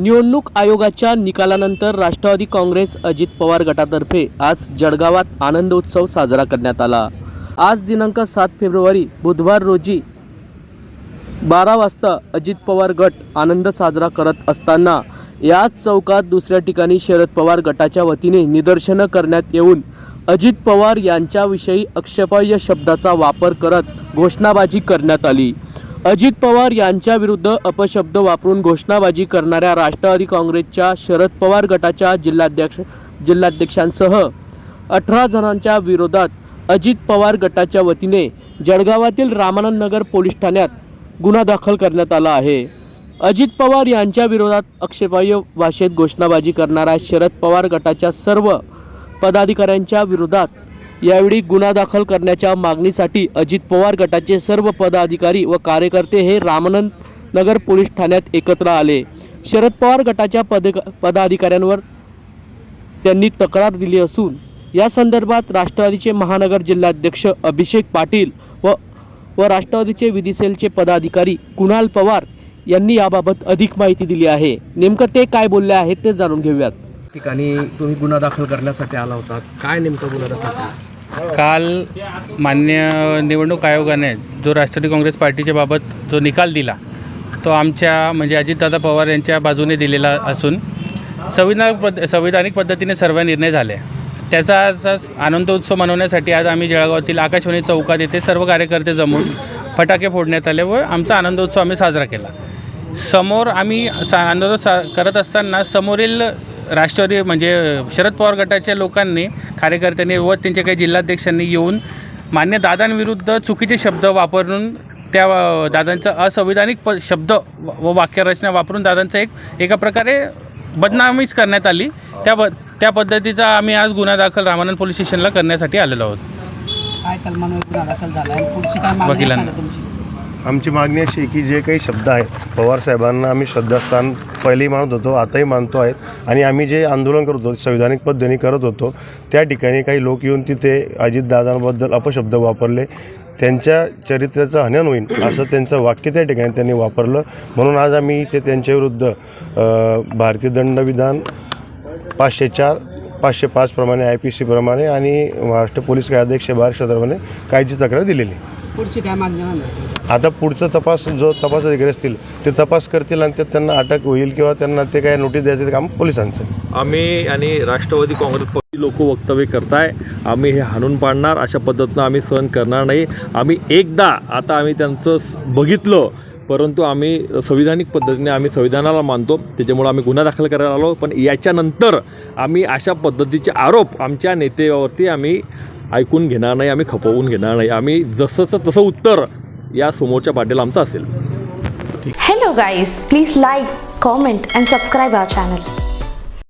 निवडणूक आयोगाच्या निकालानंतर राष्ट्रवादी काँग्रेस अजित पवार गटातर्फे आज जळगावात आनंद उत्सव साजरा करण्यात आला. आज दिनांक सात फेब्रुवारी बुधवार रोजी बारा वाजता अजित पवार गट आनंद साजरा करत असताना याच चौकात दुसऱ्या ठिकाणी शरद पवार गटाच्या वतीने निदर्शनं करण्यात येऊन अजित पवार यांच्याविषयी आक्षेपार्ह शब्दाचा वापर करत घोषणाबाजी करण्यात आली. अजित पवार यांच्या विरुद्ध अपशब्द वापरून घोषणाबाजी करणाऱ्या राष्ट्रवादी काँग्रेसच्या शरद पवार गटाच्या जिल्हाध्यक्ष जिल्हाध्यक्षांसह अठरा जणांच्या विरोधात अजित पवार गटाच्या वतीने जळगावातील रामानंद नगर पोलीस ठाण्यात गुन्हा दाखल करण्यात आला आहे. अजित पवार यांच्या विरोधात आक्षेपार्ह भाषेत घोषणाबाजी करणाऱ्या शरद पवार गटाच्या सर्व पदाधिकाऱ्यांच्या विरोधात यावेळी गुन्हा दाखल करण्याच्या मागणीसाठी अजित पवार गटाचे सर्व पदाधिकारी व कार्यकर्ते हे रामानंद नगर पोलीस ठाण्यात एकत्र आले. शरद पवार गटाच्या पद पदाधिकाऱ्यांवर त्यांनी तक्रार दिली असून या संदर्भात राष्ट्रवादीचे महानगर जिल्हाध्यक्ष अभिषेक पाटील व व राष्ट्रवादीचे विधी सेलचे पदाधिकारी कुणाल पवार यांनी याबाबत अधिक माहिती दिली आहे. नेमकं ते काय बोलले आहेत ते जाणून घेऊयात. ठिकाणी तुम्ही गुन्हा दाखल करण्यासाठी आला होता. काय नेमकं गुन्हा दाखल काल मान्य निवडणूक आयोगाने जो राष्ट्रवादी काँग्रेस पार्टीच्या बाबत जो निकाल दिला तो आमच्या म्हणजे अजितदादा पवार यांच्या बाजूने दिलेला असून संविधान पद संविधानिक पद्धतीने सर्व निर्णय झाले. त्याचा आज आनंद उत्सव मनवण्यासाठी आज आम्ही जळगावातील आकाशवाणी चौकात येथे सर्व कार्यकर्ते जमून फटाके फोडण्यात आले व आमचा आनंदोत्सव आम्ही साजरा केला. समोर आम्ही सा आंदोलन सा करत असताना समोरील राष्ट्रवादी म्हणजे शरद पवार गटाच्या लोकांनी कार्यकर्त्यांनी व त्यांच्या काही जिल्हाध्यक्षांनी येऊन मान्य दादांविरुद्ध चुकीचे शब्द वापरून त्या दादांचा असंविधानिक प शब्द व वाक्यरचना वापरून दादांचं एक एका प्रकारे बदनामीच करण्यात आली. त्या ब त्या पद्धतीचा आम्ही आज गुन्हा दाखल रामानंद पोलीस स्टेशनला करण्यासाठी आलेलो आहोत. काय कलमांवर गुन्हा दाखल झाला आणि पुढची काय मागणी आहे? वकिलांना. आमची मागणी अशी आहे की जे काही शब्द आहेत पवार साहेबांना आम्ही श्रद्धास्थान पहिलेही मानत होतो आताही मानतो आहेत. आणि आम्ही जे आंदोलन करत होतो संविधानिक पद्धतीने करत होतो त्या ठिकाणी काही लोक येऊन तिथे अजितदादांबद्दल अपशब्द वापरले. त्यांच्या चरित्राचं हनन होईल असं त्यांचं वाक्य त्या ठिकाणी त्यांनी वापरलं. म्हणून आज आम्ही इथे त्यांच्याविरुद्ध भारतीय दंडविधान पाचशे चार पाचशे पाचप्रमाणे आय पी सीप्रमाणे आणि महाराष्ट्र पोलीस कायदे एकशे बारा क्षेत्राप्रमाणे कायची तक्रार दिलेली. आहे. पुढची काय मागणी? आता पुढचा तपास जो तपास अधिकारी असतील ते तपास करतील आणि त्यात त्यांना अटक होईल किंवा त्यांना ते काय नोटीस द्यायचं ते काम पोलिसांचं आहे. आम्ही आणि राष्ट्रवादी काँग्रेस पक्षी लोक वक्तव्य करताय आम्ही हे हाणून पाडणार अशा पद्धतीनं आम्ही सहन करणार नाही आम्ही एकदा आता आम्ही त्यांचं स- बघितलं परंतु आम्ही संविधानिक पद्धतीने आम्ही संविधानाला मानतो त्याच्यामुळं आम्ही गुन्हा दाखल करायला आलो पण याच्यानंतर आम्ही अशा पद्धतीचे आरोप आमच्या नेत्यावरती आम्ही ऐकून घेणार नाही आम्ही खपवून घेणार नाही. आम्ही जसंच तसं उत्तर या समोरच्या पाटील आमचं असेल. Hello guys please like comment and subscribe our channel